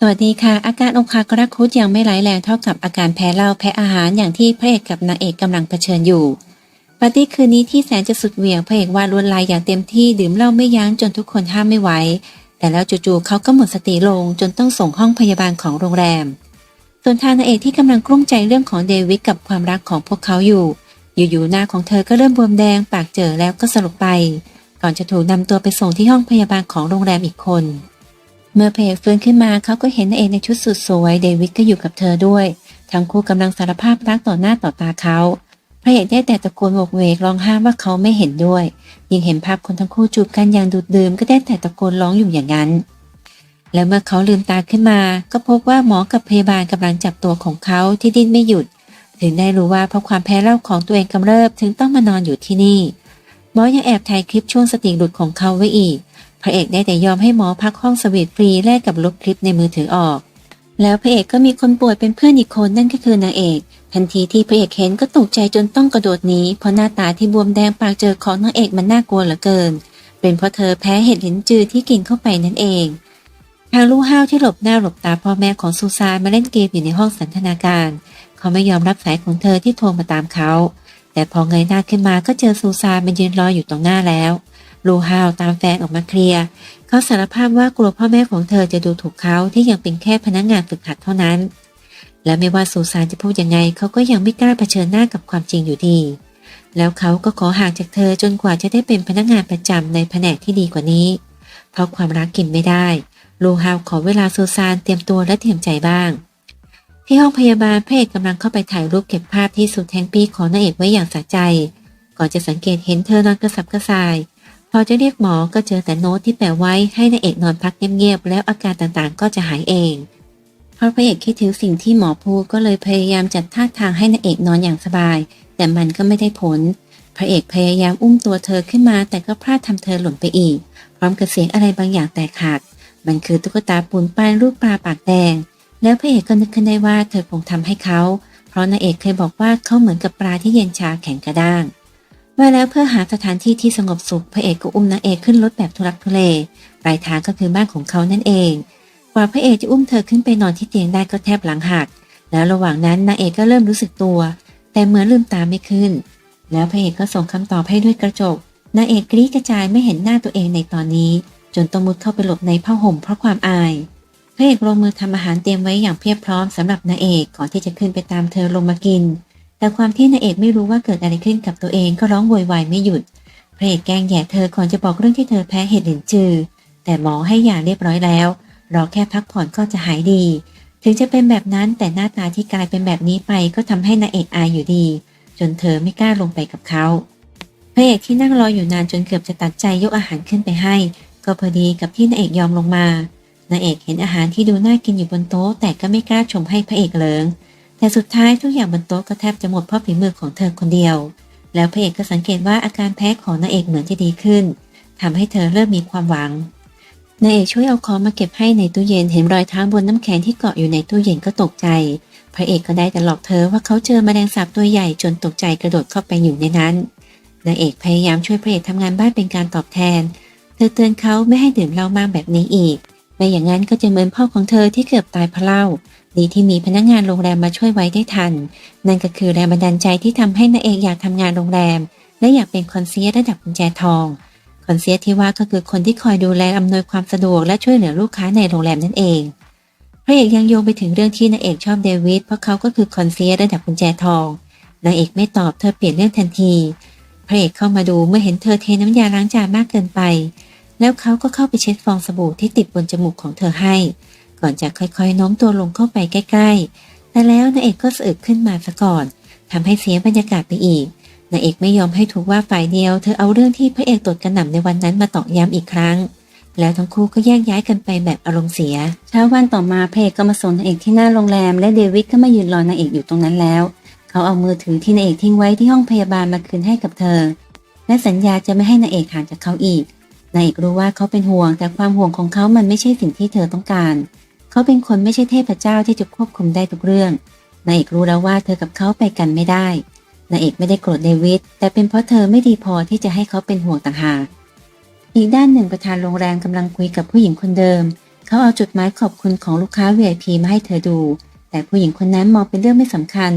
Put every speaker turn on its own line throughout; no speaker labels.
สวัสดีค่ะ อาการอกหักรักคุดยังไม่ร้ายแรงเท่ากับอาการแพ้เหล้าแพ้อาหารอย่างที่พระเอกกับนางเอกกำลังเผชิญอยู่ปาร์ตี้คืนนี้ที่แสนจะสุดเหวี่ยงพระเอกวาดลวนลายอย่างเต็มที่ดื่มเหล้าไม่ยั้งจนทุกคนห้ามไม่ไหวแต่แล้วจู่ๆเขาก็หมดสติลงจนต้องส่งห้องพยาบาลของโรงแรม ส่วนทางนางเอกที่กำลังกลุ้มใจเรื่องของเดวิดกับความรักของพวกเขาอยู่ อยู่ๆหน้าของเธอก็เริ่มบวมแดงปากเจอแล้วก็สลบไป ก่อนจะถูกนำตัวไปส่งที่ห้องพยาบาลของโรงแรมอีกคน เมื่อเพเอกฟื้นขึ้นมาเขาก็เห็นนางเอกในชุดสุดสวย เดวิดก็อยู่กับเธอด้วย ทั้งคู่กำลังสารภาพรักต่อหน้าต่อตาเขาพระเอกได้แต่ตะโกนโวกเวกร้องห้ามว่าเขาไม่เห็นด้วย ยิ่งเห็นภาพคนทั้งคู่จูบกันอย่างดูดดื่มก็ได้แต่ตะโกนร้องอยู่อย่างนั้น แล้วเมื่อเขาลืมตาขึ้นมา ก็พบว่าหมอกับพยาบาลกำลังจับตัวของเขาที่ดิ้นไม่หยุด ถึงได้รู้ว่าเพราะความแพ้เหล้าของตัวเองกำเริบถึงต้องมานอนอยู่ที่นี่ หมอยังแอบถ่ายคลิปช่วงสติหลุดของเขาไว้อีก ระเอกได้แต่ยอมให้หมอพักห้องสวีทฟรีแลกกับลบคลิปในมือถือออก แล้วพระเอกก็มีคนป่วยเป็นเพื่อนอีกคนนั่นก็คือนางเอก ทันทีที่พระเอกเห็นก็ตกใจจนต้องกระโดดหนีเพราะหน้าตาที่บวมแดงปากเจอของนางเอกมันน่ากลัวเหลือเกิน เป็นเพราะเธอแพ้เห็ดลิ้นจือที่กินเข้าไปนั่นเองทางลูกห้าวที่หลบหน้าหลบตาพ่อแม่ของซูซานมาเล่นเกมอยู่ในห้องสันทนาการ เขาไม่ยอมรับสายของเธอที่โทรมาตามเขา แต่พอเงยหน้าขึ้นมาก็เจอซูซานมายืนรออยู่ตรงหน้าแล้ว ลูฮาวตามแฟนออกมาเคลียร์เขาสารภาพว่ากลัวพ่อแม่ของเธอจะดูถูกเขาที่ยังเป็นแค่พนักงานฝึกหัดเท่านั้น และไม่ว่าซูซานจะพูดยังไงเขาก็ยังไม่กล้าเผชิญหน้ากับความจริงอยู่ดี แล้วเขาก็ขอห่างจากเธอจนกว่าจะได้เป็นพนักงานประจำในแผนกที่ดีกว่านี้ เพราะความรักกินไม่ได้ ลูฮาวขอเวลาซูซานเตรียมตัวและเตรียมใจบ้างที่ห้องพยาบาลพระเอกกำลังเข้าไปถ่ายรูปเก็บภาพที่สุดแห่งปีของนางเอกไว้อย่างสะใจ ก่อนจะสังเกตเห็นเธอนอนกระสับกระส่าย อจะเรียกหมอก็เจอแต่โน้ตที่แปะไว้ให้นางเอกนอนพักเงียบๆแล้วอาการต่างๆ ก็จะหายเองเพราะพระเอกคิดถึงสิ่งที่หมอพูดก็เลยพยายามจัดท่าทางให้นางเอกนอนอย่างสบาย แต่มันก็ไม่ได้ผล พระเอกพยายามอุ้มตัวเธอขึ้นมา แต่ก็พลาดทำเธอหล่นไปอีก พร้อมกับเสียงอะไรบางอย่างแตกหักมันคือตุ๊กตาปูนป้านรูปปลาปากแดง แล้วพระเอกก็นึกขึ้นได้ว่าเธอคงทำให้เขา เพราะนางเอกเคยบอกว่าเขาเหมือนกับปลาที่เย็นชาแข็งกระด้าง ว่าแล้วเพื่อหาสถานที่ที่สงบสุขพระเอกก็อุ้มนางเอกขึ้นรถแบบทุรักทุเลปลายทางก็คือบ้านของเขานั่นเองกว่าพระเอกจะอุ้มเธอขึ้นไปนอนที่เตียงได้ก็แทบหลังหัก แล้วระหว่างนั้นนางเอกก็เริ่มรู้สึกตัว แต่เหมือนลืมตาไม่ขึ้น แล้วพระเอกก็ส่งคำตอบให้ด้วยกระจกนางเอกกรี๊ดกระจายไม่เห็นหน้าตัวเองในตอนนี้ จนต้องมุดเข้าไปหลบในผ้าห่มเพราะความอายพระเอกลงมือทำอาหารเตรียมไว้อย่างเพียบพร้อมสำหรับนางเอกก่อนที่จะขึ้นไปตามเธอลงมากิน แต่ความที่นางเอกไม่รู้ว่าเกิดอะไรขึ้นกับตัวเองก็ร้องโวยวายไม่หยุดพระเอกแกล้งแย่เธอก่อนจะบอกเรื่องที่เธอแพ้เห็ดหลินจือ แต่หมอให้ยาเรียบร้อยแล้ว รอแค่พักผ่อนก็จะหายดี ถึงจะเป็นแบบนั้นแต่หน้าตาที่กลายเป็นแบบนี้ไปก็ทำให้นางเอกอายอยู่ดี จนเธอไม่กล้าลงไปกับเขาพระเอกที่นั่งรออยู่นานจนเกือบจะตัดใจยกอาหารขึ้นไปให้ ก็พอดีกับที่นางเอกยอมลงมานางเอกเห็นอาหารที่ดูน่ากินอยู่บนโต๊ะแต่ก็ไม่กล้าชมให้พระเอกเลิง แต่สุดท้ายทุกอย่างบนโต๊ะก็แทบจะหมดเพราะฝีมือของเธอคนเดียว แล้วพระเอกก็สังเกตว่าอาการแพ้ของนางเอกเหมือนจะดีขึ้นทำให้เธอเริ่มมีความหวังนายเอกช่วยเอาของมาเก็บให้ในตู้เย็นเห็นรอยเท้าบนน้ำแข็งที่เกาะอยู่ในตู้เย็นก็ตกใจ พระเอกก็ได้แต่หลอกเธอว่าเขาเจอแมลงสาบตัวใหญ่จนตกใจกระโดดเข้าไปอยู่ในนั้นนางเอกพยายามช่วยพระเอกทำงานบ้านเป็นการตอบแทน เธอเตือนเขาไม่ให้ดื่มเหล้ามากแบบนี้อีก ไม่อย่างนั้นก็จะเหมือนพ่อของเธอที่เกือบตายเพราะเหล้า ดีที่มีพนักงานโรงแรมมาช่วยไว้ได้ทัน นั่นก็คือแรงบันดาลใจที่ทำให้นาเอกอยากทำงานโรงแรม และอยากเป็นคอนเซียร์ระดับกุญแจทอง คอนเซียร์ที่ว่าก็คือคนที่คอยดูแลอำนวยความสะดวกและช่วยเหลือลูกค้าในโรงแรมนั่นเองพระเอกยังโยงไปถึงเรื่องที่นางเอกชอบเดวิดเพราะเขาก็คือคอนเซียร์ระดับกุญแจทองนางเอกไม่ตอบเธอเปลี่ยนเรื่องทันที พระเอกเข้ามาดูเมื่อเห็นเธอเทน้ำยาล้างจานมากเกินไป แล้วเขาก็เข้าไปเช็ดฟองสบู่ที่ติดบนจมูกของเธอให้ ก่อนจะค่อยๆโน้มตัวลงเข้าไปใกล้ๆ แต่แล้วนางเอกก็สะอึกขึ้นมาซะก่อนทำให้เสียบรรยากาศไปอีกนางเอกไม่ยอมให้ถูกว่าฝ่ายเดียว เธอเอาเรื่องที่พระเอกตดกระหน่ำในวันนั้นมาตอกย้ำอีกครั้ง แล้วทั้งคู่ก็แยกย้ายกันไปแบบอารมณ์เสีย เช้าวันต่อมาพระเอกก็มาส่งนางเอกที่หน้าโรงแรม และเดวิดก็มายืนรอนางเอกอยู่ตรงนั้นแล้ว เขาเอามือถือที่นางเอกทิ้งไว้ที่ห้องพยาบาลมาคืนให้กับเธอ และสัญญาจะไม่ให้นางเอกห่างจากเขาอีกนางเอกรู้ว่าเขาเป็นห่วงแต่ความห่วงของเขามันไม่ใช่สิ่งที่เธอต้องการ เขาเป็นคนไม่ใช่เทพเจ้าที่จะควบคุมได้ทุกเรื่อง นางเอกรู้แล้วว่าเธอกับเขาไปกันไม่ได้ นางเอกไม่ได้โกรธเดวิด แต่เป็นเพราะเธอไม่ดีพอที่จะให้เขาเป็นห่วงต่างหาก อีกด้านหนึ่งประธานโรงแรมกำลังคุยกับผู้หญิงคนเดิม เขาเอาจดหมายขอบคุณของลูกค้า VIP มาให้เธอดู แต่ผู้หญิงคนนั้นมองเป็นเรื่องไม่สำคัญ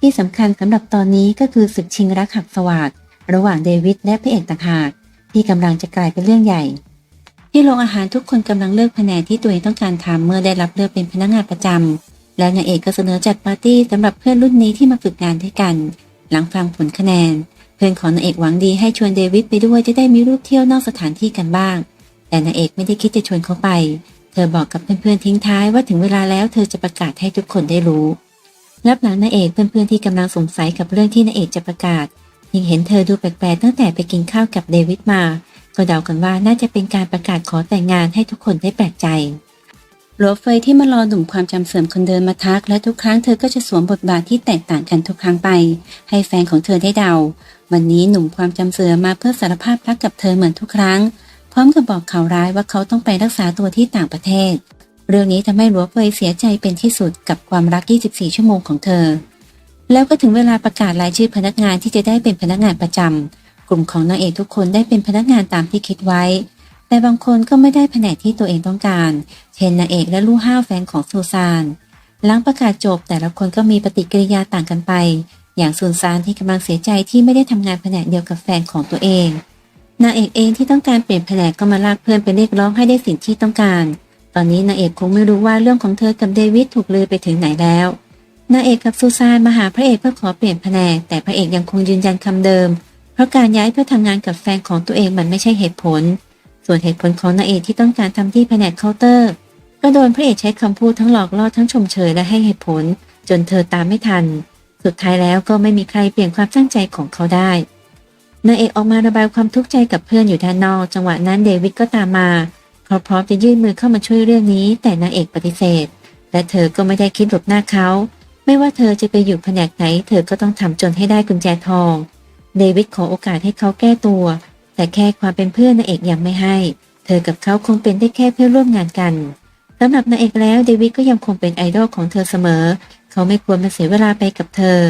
ที่สำคัญสำหรับตอนนี้ก็คือศึกชิงรักหักสวาดระหว่างเดวิดและพระเอกต่างหากที่กำลังจะกลายเป็นเรื่องใหญ่ ที่โรงอาหารทุกคนกำลังเลือกแผนกที่ตัวเองต้องการทำเมื่อได้รับเลือกเป็นพนักงานประจำแล้วนางเอกก็เสนอจัดปาร์ตี้สำหรับเพื่อนรุ่นนี้ที่มาฝึกงานด้วยกัน หลังฟังผลคะแนน เพื่อนของนางเอกหวังดีให้ชวนเดวิดไปด้วยจะได้มีรูปเที่ยวนอกสถานที่กันบ้าง แต่นางเอกไม่ได้คิดจะชวนเขาไป เธอบอกกับเพื่อนๆทิ้งท้ายว่าถึงเวลาแล้วเธอจะประกาศให้ทุกคนได้รู้รับหลังนางเอกเพื่อนๆที่กำลังสงสัยกับเรื่องที่นางเอกจะประกาศยิ่งเห็นเธอดูแปลกๆตั้งแต่ไปกินข้าวกับเดวิดมา ก็เดากันว่าน่าจะเป็นการประกาศขอแต่งงานให้ทุกคนได้แปลกใจหลัวเฟยที่มารอหนุ่มความจำเสื่อมคนเดินมาทัก และทุกครั้งเธอก็จะสวมบทบาทที่แตกต่างกันทุกครั้งไป ให้แฟนของเธอได้เดา วันนี้หนุ่มความจำเสื่อมมาเพื่อสารภาพรักกับเธอเหมือนทุกครั้ง พร้อมกับบอกข่าวร้ายว่าเขาต้องไปรักษาตัวที่ต่างประเทศ เรื่องนี้ทำให้หลัวเฟยเสียใจเป็นที่สุดกับความรัก 24 ชั่วโมงของเธอ แล้วก็ถึงเวลาประกาศรายชื่อพนักงานที่จะได้เป็นพนักงานประจำ กลุ่มของนางเอกทุกคนได้เป็นพนักงานตามที่คิดไว้ แต่บางคนก็ไม่ได้แผนกที่ตัวเองต้องการ เช่นนางเอกและลูกห้าวแฟนของซูซาน หลังประกาศจบแต่ละคนก็มีปฏิกิริยาต่างกันไป อย่างซูซานที่กำลังเสียใจที่ไม่ได้ทำงานแผนกเดียวกับแฟนของตัวเองนางเอกเองที่ต้องการเปลี่ยนแผนกก็มาลากเพื่อนไปเรียกร้องให้ได้สิ่งที่ต้องการ ตอนนี้นางเอกคงไม่รู้ว่าเรื่องของเธอกับเดวิดถูกลือไปถึงไหนแล้วนางเอกกับซูซานมาหาพระเอกเพื่อขอเปลี่ยนแผนกแต่พระเอกยังคงยืนยันคำเดิม เพราะการย้ายเพื่อทำงานกับแฟนของตัวเองมันไม่ใช่เหตุผล ส่วนเหตุผลของนางเอกที่ต้องการทำที่แผนกเคาน์เตอร์ ก็โดนพระเอกใช้คำพูดทั้งหลอกล่อทั้งชมเชยและให้เหตุผล จนเธอตามไม่ทัน สุดท้ายแล้วก็ไม่มีใครเปลี่ยนความตั้งใจของเขาได้นางเอกออกมาระบายความทุกข์ใจกับเพื่อนอยู่ด้านนอก จังหวะนั้นเดวิดก็ตามมาเขาพร้อมจะยื่นมือเข้ามาช่วยเรื่องนี้ แต่นางเอกปฏิเสธ และเธอก็ไม่ได้คิดหลบหน้าเขา ไม่ว่าเธอจะไปอยู่แผนกไหน เธอก็ต้องทำจนให้ได้กุญแจทอง เดวิดขอโอกาสให้เขาแก้ตัว แต่แค่ความเป็นเพื่อนนางเอกยังไม่ให้ เธอกับเขาคงเป็นได้แค่เพื่อนร่วมงานกันสำหรับนางเอกแล้วเดวิดก็ยังคงเป็นไอดอลของเธอเสมอ เขาไม่ควรมาเสียเวลาไปกับเธอ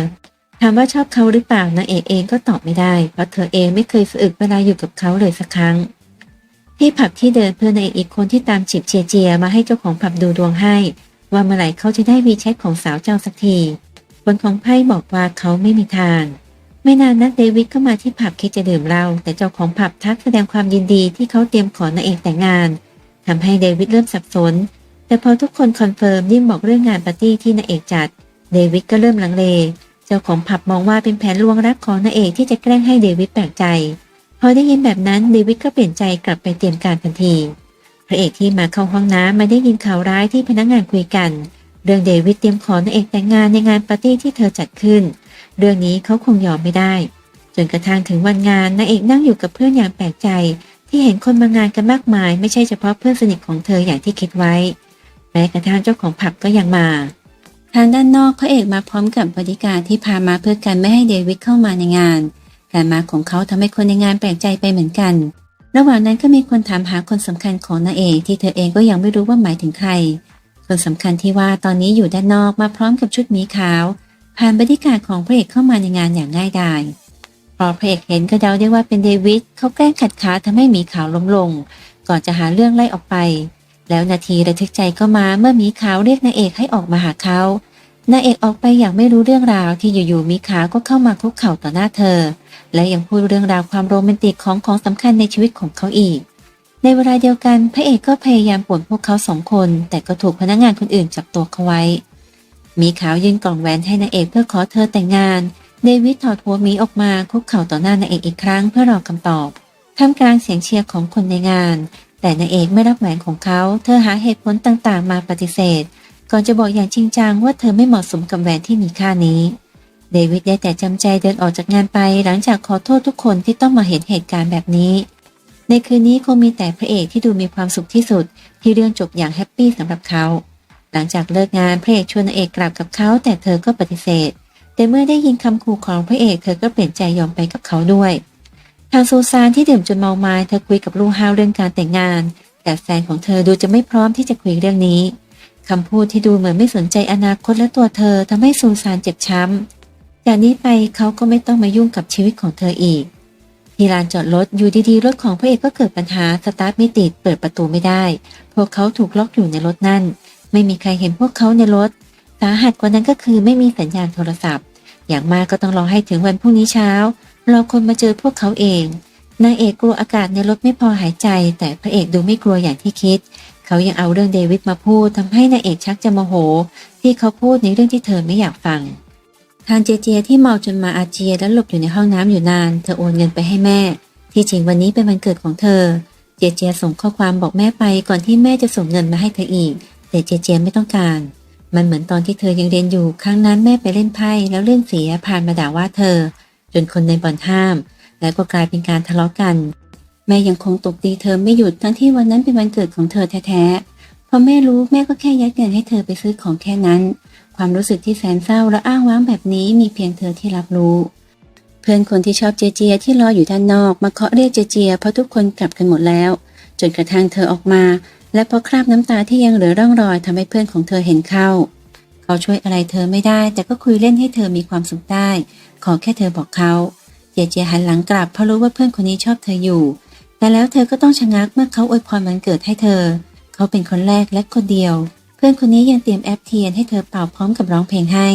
ถามว่าชอบเขาหรือเปล่านางเอกเองก็ตอบไม่ได้ เพราะเธอเองไม่เคยสะอึกเวลาอยู่กับเขาเลยสักครั้ง ที่ผับที่เดินเพื่อนนางเอกอีกคนที่ตามจีบเจียเจียมาให้เจ้าของผับดูดวงให้ ว่าเมื่อไหร่เขาจะได้มีแชทของสาวเจ้าสักทีผลของไพ่บอกว่าเขาไม่มีทาง ไม่นานนักเดวิดก็มาที่ผับคิดจะดื่มเหล้าแต่เจ้าของผับทักแสดงความยินดีที่เขาเตรียมขอนางเอกแต่งงานทำให้เดวิดเริ่มสับสน แต่พอทุกคนคอนเฟิร์มยิ่งบอกเรื่องงานปาร์ตี้ที่นางเอกจัด เดวิดก็เริ่มลังเล เจ้าของผับมองว่าเป็นแผนลวงรักของนางเอกที่จะแกล้งให้เดวิดแปลกใจ พอได้ยินแบบนั้นเดวิดก็เปลี่ยนใจกลับไปเตรียมการทันทีพระเอกที่มาเข้าห้องน้ำมาได้ยินข่าวร้ายที่พนักงานคุยกัน เรื่องเดวิดเตรียมขอนางเอกแต่งงานในงานปาร์ตี้ที่เธอจัดขึ้น เรื่องนี้เขาคงยอมไม่ได้ จนกระทั่งถึงวันงานนางเอกนั่งอยู่กับเพื่อนอย่างแปลกใจ ที่เห็นคนมางานกันมากมาย ไม่ใช่เฉพาะเพื่อนสนิทของเธออย่างที่คิดไว้ แม้กระทั่งเจ้าของผับก็ยังมา ทางด้านนอกพระเอกมาพร้อมกับบริการที่พามาเพื่อกันไม่ให้เดวิดเข้ามาในงาน การมาของเขาทำให้คนในงานแปลกใจไปเหมือนกัน ระหว่างนั้นก็มีคนถามหาคนสำคัญของนางเอกที่เธอเองก็ยังไม่รู้ว่าหมายถึงใครคนสำคัญที่ว่าตอนนี้อยู่ด้านนอกมาพร้อมกับชุดหมีขาว ผ่านบริการของพระเอกเข้ามาในงานอย่างง่ายดายพอพระเอกเห็นก็เดาได้ว่าเป็นเดวิดเขาแกล้งขัดขาทำให้หมีขาวล้มลง ก่อนจะหาเรื่องไล่ออกไป แล้วนาทีระทึกใจก็มาเมื่อหมีขาวเรียกนางเอกให้ออกมาหาเขานางเอกออกไปอย่างไม่รู้เรื่องราวที่อยู่ๆมีขาก็เข้ามาคุกเข่าต่อหน้าเธอ และยังพูดเรื่องราวความโรแมนติกของของสำคัญในชีวิตของเขาอีก ในเวลาเดียวกันพระเอกก็พยายามป่วนพวกเขาสองคน แต่ก็ถูกพนักงานคนอื่นจับตัวเขาไว้ มีขาวยื่นกล่องแหวนให้นางเอกเพื่อขอเธอแต่งงาน เดวิดถอดหัวหมีออกมาคุกเข่าต่อหน้านางเอกอีกครั้งเพื่อรอคำตอบท่ามกลางเสียงเชียร์ของคนในงาน แต่นางเอกไม่รับแหวนของเขา เธอหาเหตุผลต่างๆ มาปฏิเสธ ก่อนจะบอกอย่างจริงจังว่าเธอไม่เหมาะสมกับแหวนที่มีค่านี้ เดวิดได้แต่จำใจเดินออกจากงานไปหลังจากขอโทษทุกคนที่ต้องมาเห็นเหตุการณ์แบบนี้ ในคืนนี้คงมีแต่พระเอกที่ดูมีความสุขที่สุด ที่เรื่องจบอย่างแฮปปี้สำหรับเขา หลังจากเลิกงานพระเอกชวนนางเอกกลับกับเขาแต่เธอก็ปฏิเสธ แต่เมื่อได้ยินคำขู่ของพระเอกเธอก็เปลี่ยนใจยอมไปกับเขาด้วย ทางซูซานที่ดื่มจนเมาไมา้เธอคุยกับลูกฮาวเรื่องการแต่งงาน แต่แฟนของเธอดูจะไม่พร้อมที่จะคุยเรื่องนี้คำพูดที่ดูเหมือนไม่สนใจอนาคตและตัวเธอทำให้ซูซานเจ็บช้ำจากนี้ไปเขาก็ไม่ต้องมายุ่งกับชีวิตของเธออีกที่ลานจอดรถอยู่ดีๆ รถของพระเอกก็เกิดปัญหาสตาร์ทไม่ติดเปิดประตูไม่ได้ พวกเขาถูกล็อกอยู่ในรถนั่น ไม่มีใครเห็นพวกเขาในรถ สาหัสกว่านั้นก็คือไม่มีสัญญาณโทรศัพท์ อย่างมากก็ต้องรอให้ถึงวันพรุ่งนี้เช้ารอคนมาเจอพวกเขาเองนางเอกกลัวอากาศในรถไม่พอหายใจ แต่พระเอกดูไม่กลัวอย่างที่คิด เขายังเอาเรื่องเดวิดมาพูดทำให้นางเอกชักจะโมโห ที่เขาพูดในเรื่องที่เธอไม่อยากฟัง ทานเจเจที่เมาจนมาอาเจียและหลบอยู่ในห้องน้ำอยู่นาน เธอโอนเงินไปให้แม่ ที่จริงวันนี้เป็นวันเกิดของเธอ เจเจส่งข้อความบอกแม่ไปก่อนที่แม่จะส่งเงินมาให้เธออีก แต่เจเจไม่ต้องการ มันเหมือนตอนที่เธอยังเรียนอยู่ ครั้งนั้นแม่ไปเล่นไพ่แล้วเรื่องเสียผ่านมาด่าว่าเธอ จนคนในบ่อนห้าม และก็กลายเป็นการทะเลาะกัน แม่ยังคงตบตีเธอไม่หยุดทั้งที่วันนั้นเป็นวันเกิดของเธอแท้ๆพอแม่รู้แม่ก็แค่ยัดเงินให้เธอไปซื้อของแค่นั้น ความรู้สึกที่แสนเศร้าและอ้างว้างแบบนี้มีเพียงเธอที่รับรู้เพื่อนคนที่ชอบเจเจียที่รออยู่ด้านนอก มาเคาะเรียกเจเจียเพราะทุกคนกลับกันหมดแล้ว จนกระทั่งเธอออกมา และเพราะคราบน้ำตาที่ยังเหลือร่องรอยทำให้เพื่อนของเธอเห็นเข้า เขาช่วยอะไรเธอไม่ได้ แต่ก็คุยเล่นให้เธอมีความสุขได้ ขอแค่เธอบอกเขาเจเจหันหลังกลับเพราะรู้ว่าเพื่อนคนนี้ชอบเธออยู่ แต่แล้วเธอก็ต้องชะงักเมื่อเขาอวยพรวันเกิดให้เธอ เขาเป็นคนแรกและคนเดียว เพื่อนคนนี้ยังเตรียมแอปเทียนให้เธอเป่าพร้อมกับร้องเพลงให้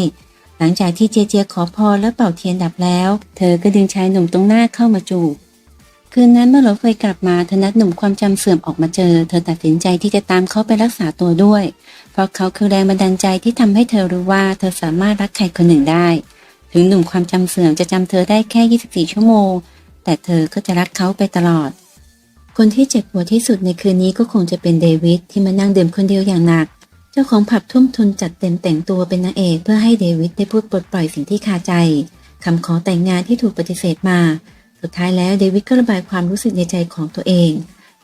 หลังจากที่เจเจขอพรและเป่าเทียนดับแล้ว เธอก็ดึงชายหนุ่มตรงหน้าเข้ามาจูบ คืนนั้นเมื่อหลวเฟยกลับมาธนัดหนุ่มความจำเสื่อมออกมาเจอ เธอตัดสินใจที่จะตามเขาไปรักษาตัวด้วย เพราะเขาคือแรงบันดาลใจที่ทำให้เธอรู้ว่าเธอสามารถรักใครคนหนึ่งได้ ถึงหนุ่มความจำเสื่อมจะจำเธอได้แค่ 24 ชั่วโมง แต่เธอก็จะรักเขาไปตลอด คนที่เจ็บปวดที่สุดในคืนนี้ก็คงจะเป็นเดวิดที่มานั่งดื่มคนเดียวอย่างหนัก เจ้าของผับทุ่มทุนจัดเต็มแต่งตัวเป็นนางเอกเพื่อให้เดวิดได้พูดปลดปล่อยสิ่งที่คาใจคำขอแต่งงานที่ถูกปฏิเสธมา สุดท้ายแล้วเดวิดก็ระบายความรู้สึกในใจของตัวเอง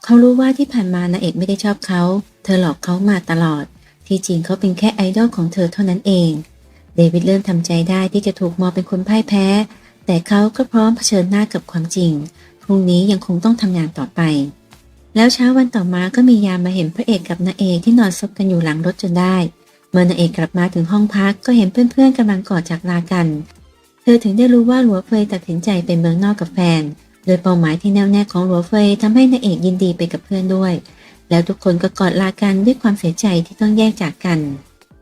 เขารู้ว่าที่ผ่านมานาเอกไม่ได้ชอบเขา เธอหลอกเขามาตลอด ที่จริงเขาเป็นแค่ไอดอลของเธอเท่านั้นเอง เดวิดเริ่มทำใจได้ที่จะถูกมองเป็นคนพ่ายแพ้ แต่เขาก็พร้อมเผชิญหน้ากับความจริง พรุ่งนี้ยังคงต้องทำงานต่อไป แล้วเช้าวันต่อมาก็มียามมาเห็นพระเอกกับนางเอกที่นอนซบกันอยู่หลังรถจนได้ เมื่อนางเอกกลับมาถึงห้องพักก็เห็นเพื่อนๆกำลังกอดจากลากัน ธอถึงได้รู้ว่าหลัวเฟยตัดสินใจไปเมืองนอกกับแฟน โดยเป้าหมายที่แน่วแน่ของหลัวเฟยทำให้นางเอกยินดีไปกับเพื่อนด้วย แล้วทุกคนก็กอดลากันด้วยความเสียใจที่ต้องแยกจากกัน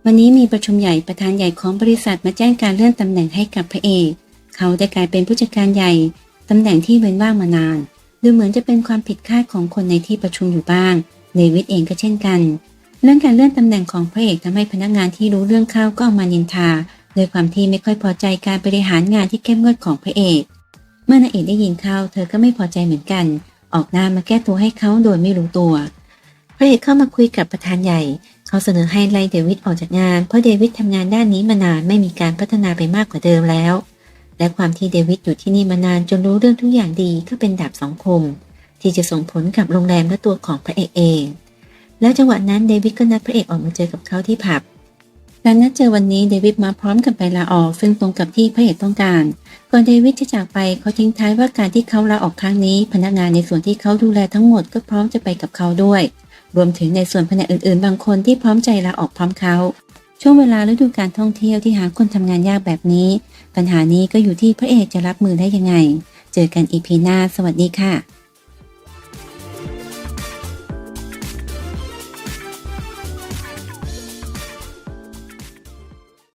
วันนี้มีประชุมใหญ่ประธานใหญ่ของบริษัทมาแจ้งการเลื่อนตำแหน่งให้กับพระเอก เขาได้กลายเป็นผู้จัดการใหญ่ตำแหน่งที่เว้นว่างมานาน ดูเหมือนจะเป็นความผิดคาดของคนในที่ประชุมอยู่บ้างเดวิดเองก็เช่นกัน เรื่องการเลื่อนตำแหน่งของพระเอกทำให้พนักงานที่รู้เรื่องเข้าก็ออกมานินทา โดยความที่ไม่ค่อยพอใจการบริหารงานที่เข้มงวดของพระเอก เมื่อนางเอกได้ยินเข้าเธอก็ไม่พอใจเหมือนกัน ออกหน้ามาแก้ตัวให้เขาโดยไม่รู้ตัว พระเอกเข้ามาคุยกับประธานใหญ่ เขาเสนอให้ไล่เดวิดออกจากงาน เพราะเดวิดทำงานด้านนี้มานานไม่มีการพัฒนาไปมากกว่าเดิมแล้ว และความที่เดวิดอยู่ที่นี่มานานจนรู้เรื่องทุกอย่างดีก็เป็นดาบสองคม ที่จะส่งผลกับโรงแรมและตัวของพระเอกเอง แล้วจังหวะนั้นเดวิดก็นัดพระเอกออกมาเจอกับเขาที่ผับ การนัดเจอวันนี้เดวิดมาพร้อมกับใบลาออก ซึ่งตรงกับที่พระเอกต้องการก่อนเดวิดจะจากไปเขาทิ้งท้ายว่าการที่เขาลาออกครั้งนี้ พนักงานในส่วนที่เขาดูแลทั้งหมดก็พร้อมจะไปกับเขาด้วย รวมถึงในส่วนแผนกอื่นๆ บางคนที่พร้อมใจลาออกพร้อมเขาช่วงเวลาฤดูการท่องเที่ยวที่หาคนทำงานยากแบบนี้ ปัญหานี้ก็อยู่ที่พระเอกจะรับมือได้ยังไง เจอกันอีพีหน้า สวัสดีค่ะ